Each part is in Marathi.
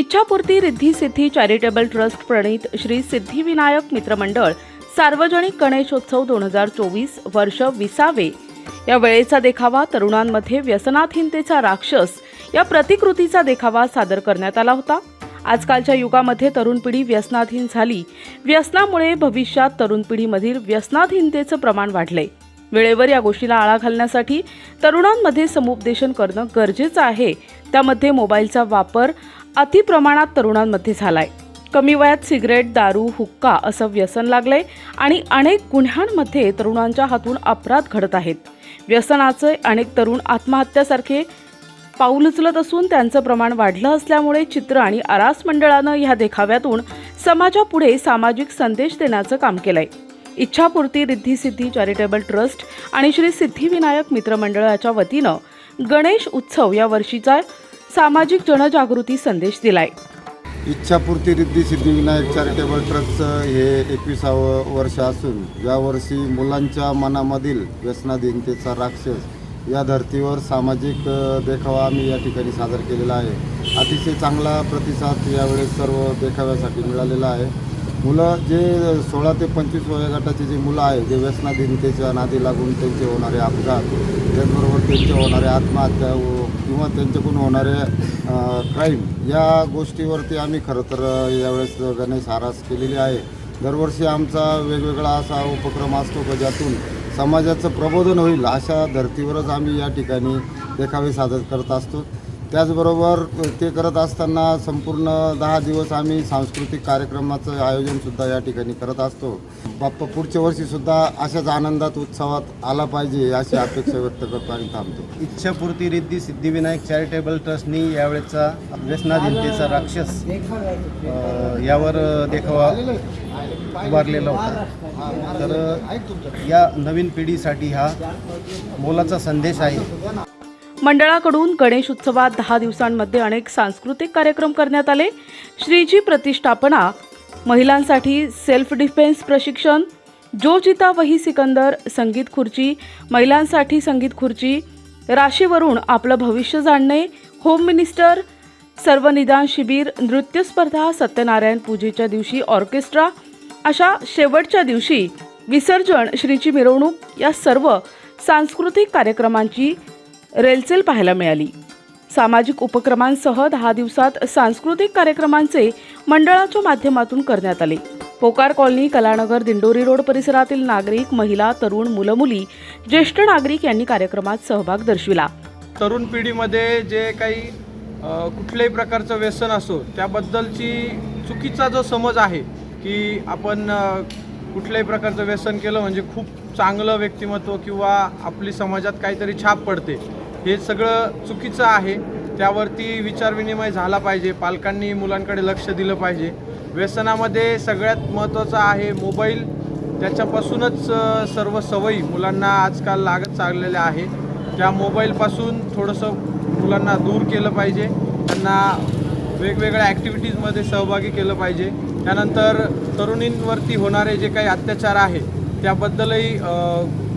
इच्छापूर्ती रिद्धी सिद्धी चॅरिटेबल ट्रस्ट प्रणित श्री सिद्धिविनायक मित्रमंडळ सार्वजनिक गणेशोत्सव दोन हजार चोवीस वर्ष विसावे. या वेळेचा देखावा तरुणांमध्ये व्यसनाधीनतेचा राक्षस या प्रतिकृतीचा देखावा सादर करण्यात आला होता. आजकालच्या युगामध्ये तरुण पिढी व्यसनाधीन झाली. व्यसनामुळे भविष्यात तरुण पिढीमधील व्यसनाधीनतेचं प्रमाण वाढले. वेळेवर या गोष्टीला आळा घालण्यासाठी तरुणांमध्ये समुपदेशन करणं गरजेचं आहे. त्यामध्ये मोबाईलचा वापर अतिप्रमाणात तरुणांमध्ये झालाय. कमी वयात सिगरेट दारू हुक्का असं व्यसन लागलंय आणि अनेक गुन्ह्यांमध्ये तरुणांच्या हातून अपराध घडत आहेत. व्यसनाचे अनेक तरुण आत्महत्यासारखे पाऊल उचलत असून त्यांचं प्रमाण वाढलं असल्यामुळे चित्र आणि आरास मंडळानं ह्या देखाव्यातून समाजापुढे सामाजिक संदेश देण्याचं काम केलंय. इच्छापूर्ती रिद्धी सिद्धी चॅरिटेबल ट्रस्ट आणि श्री सिद्धिविनायक मित्रमंडळाच्या वतीनं गणेश उत्सव या वर्षीचा सामाजिक जनजागृती संदेश दिलाय. इच्छापूर्ती रिद्धी सिद्धिविनायक चॅरिटेबल ट्रस्टचं हे एकविसावं वर्ष असून यावर्षी मुलांच्या मनामधील व्यसनाधीनतेचा राक्षस या धर्तीवर सामाजिक देखावा आम्ही या ठिकाणी सादर केलेला आहे. अतिशय चांगला प्रतिसाद यावेळेस सर्व देखाव्यासाठी मिळालेला आहे. मुलं जे सोळा ते पंचवीस वयोगटाचे जे मुलं आहे जे व्यसनाधीनतेच्या नादी लागून त्यांचे होणारे अपघात त्याचबरोबर त्यांचे होणारे आत्महत्या किंवा त्यांच्याकडून होणारे क्राईम या गोष्टीवरती आम्ही खरं तर यावेळेस गणेश आरास केलेली आहे. दरवर्षी आमचा वेगवेगळा असा उपक्रम असतो का ज्यातून समाजाचं प्रबोधन होईल अशा धर्तीवरच आम्ही या ठिकाणी देखावे सादर करत असतो. त्याचबरोबर ते करत असताना संपूर्ण दहा दिवस आम्ही सांस्कृतिक कार्यक्रमाचं आयोजनसुद्धा या ठिकाणी करत असतो. बाप्पा पुढच्या वर्षीसुद्धा अशाच आनंदात उत्सवात आला पाहिजे अशी अपेक्षा व्यक्त करतो आणि थांबतो. इच्छापूर्ती रिद्धी सिद्धिविनायक चॅरिटेबल ट्रस्टनी यावेळेचा व्यसनाधीनतेचा राक्षस यावर देखावा उभारलेला होता. तर या नवीन पिढीसाठी हा मोलाचा संदेश आहे. मंडळाकडून गणेश उत्सवात दहा दिवसांमध्ये अनेक सांस्कृतिक कार्यक्रम करण्यात आले. श्रीजी प्रतिष्ठापना महिलांसाठी सेल्फ डिफेन्स प्रशिक्षण जो जिता वही सिकंदर संगीत खुर्ची महिलांसाठी संगीत खुर्ची राशीवरून आपलं भविष्य जाणणे होम मिनिस्टर सर्व निदान शिबिर नृत्य स्पर्धा सत्यनारायण पूजेच्या दिवशी ऑर्केस्ट्रा अशा शेवटच्या दिवशी विसर्जन श्रीची मिरवणूक या सर्व सांस्कृतिक कार्यक्रमांची रेलचेल पाहायला मिळाली. सामाजिक उपक्रमांसह दहा दिवसात सांस्कृतिक कार्यक्रमांचे मंडळाच्या माध्यमातून करण्यात आले. पोकार कॉलनी कलानगर दिंडोरी रोड परिसरातील नागरिक महिला तरुण मुलं मुली ज्येष्ठ नागरिक यांनी कार्यक्रमात सहभाग दर्शविला. तरुण पिढीमध्ये जे काही कुठल्याही प्रकारचं व्यसन असो त्याबद्दलची चुकीचा जो समज आहे की आपण कुठल्याही प्रकारचं व्यसन केलं म्हणजे खूप चांगलं व्यक्तिमत्व किंवा आपली समाजात काहीतरी छाप पडते. हे सगळं चुकीचं आहे. त्यावरती विचारविनिमय झाला पाहिजे. पालकांनी मुलांकडे लक्ष दिलं पाहिजे. व्यसनामध्ये सगळ्यात महत्त्वाचं आहे मोबाईल. त्याच्यापासूनच सर्व सवयी मुलांना आजकाल लागत चाललेल्या आहे. त्या मोबाईलपासून थोडंसं मुलांना दूर केलं पाहिजे. त्यांना वेगवेगळ्या ॲक्टिव्हिटीजमध्ये सहभागी केलं पाहिजे. त्यानंतर तरुणींवरती होणारे जे काही अत्याचार आहे त्याबद्दलही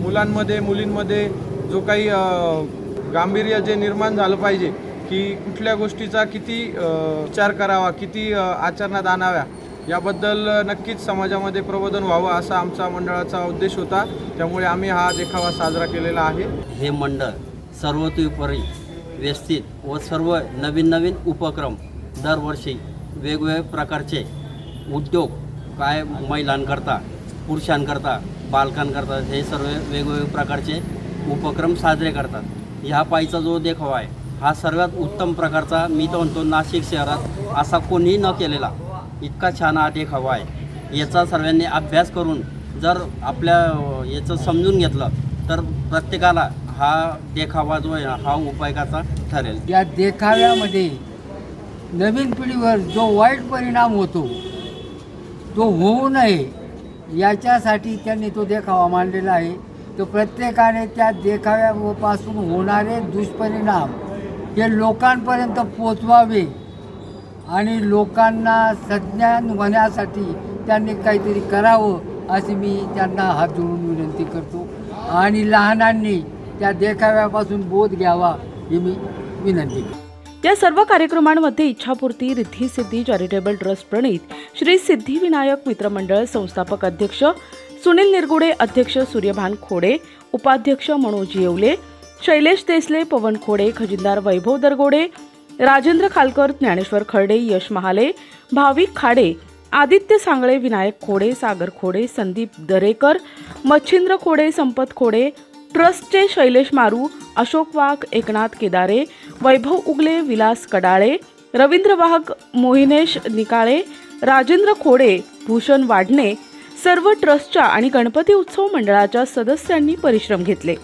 मुलांमध्ये मुलींमध्ये जो काही गांभीर्य जे निर्माण झालं पाहिजे की कुठल्या गोष्टीचा किती विचार करावा किती आचरणात आणाव्या याबद्दल नक्कीच समाजामध्ये प्रबोधन व्हावं असा आमचा मंडळाचा उद्देश होता. त्यामुळे आम्ही हा देखावा साजरा केलेला आहे. हे मंडळ सर्वतोपरी व्यवस्थित व सर्व नवीन नवीन उपक्रम दरवर्षी वेगवेगळ्या प्रकारचे उद्योग काय महिलांकरता पुरुषांकरता बालकांकरता हे सर्व वेगवेगळे प्रकारचे उपक्रम साजरे करतात. ह्या पायीचा जो देखावा आहे हा सर्वात उत्तम प्रकारचा मी तर म्हणतो नाशिक शहरात असा कोणीही न केलेला इतका छान हा देखावा आहे. याचा सर्वांनी अभ्यास करून जर आपल्या याचं समजून घेतलं तर प्रत्येकाला हा देखावा जो आहे ना, हा उपयोगाचा ठरेल. या देखाव्यामध्ये नवीन पिढीवर जो वाईट परिणाम होतो तो होऊ नये याच्यासाठी त्यांनी तो देखावा मांडलेला आहे. तर प्रत्येकाने त्या देखाव्यापासून होणारे दुष्परिणाम हे लोकांपर्यंत पोचवावे आणि लोकांना सज्ञान होण्यासाठी त्यांनी काहीतरी करावं अशी मी त्यांना हात जोडून विनंती करतो. आणि लहानांनी त्या देखाव्यापासून बोध घ्यावा ही मी विनंती करतो. या सर्व कार्यक्रमांमध्ये इच्छापूर्ती रिद्धी सिद्धी चॅरिटेबल ट्रस्ट प्रणित श्री सिद्धिविनायक मित्रमंडळ संस्थापक अध्यक्ष सुनील निरगुडे अध्यक्ष सूर्यभान खोडे उपाध्यक्ष मनोज येवले शैलेश देसले पवन खोडे खजिनदार वैभव दरगोडे राजेंद्र खालकर ज्ञानेश्वर खर्डे यश महाले भाविक खाडे आदित्य सांगळे विनायक खोडे सागर खोडे संदीप दरेकर मच्छिंद्र खोडे संपत खोडे ट्रस्टचे शैलेश मारू अशोक वाघ एकनाथ केदारे वैभव उगले विलास कडाळे रवींद्र वाघ मोहिनेश निकाळे राजेंद्र खोडे भूषण वाडणे सर्व ट्रस्टच्या आणि गणपती उत्सव मंडळाच्या सदस्यांनी परिश्रम घेतले.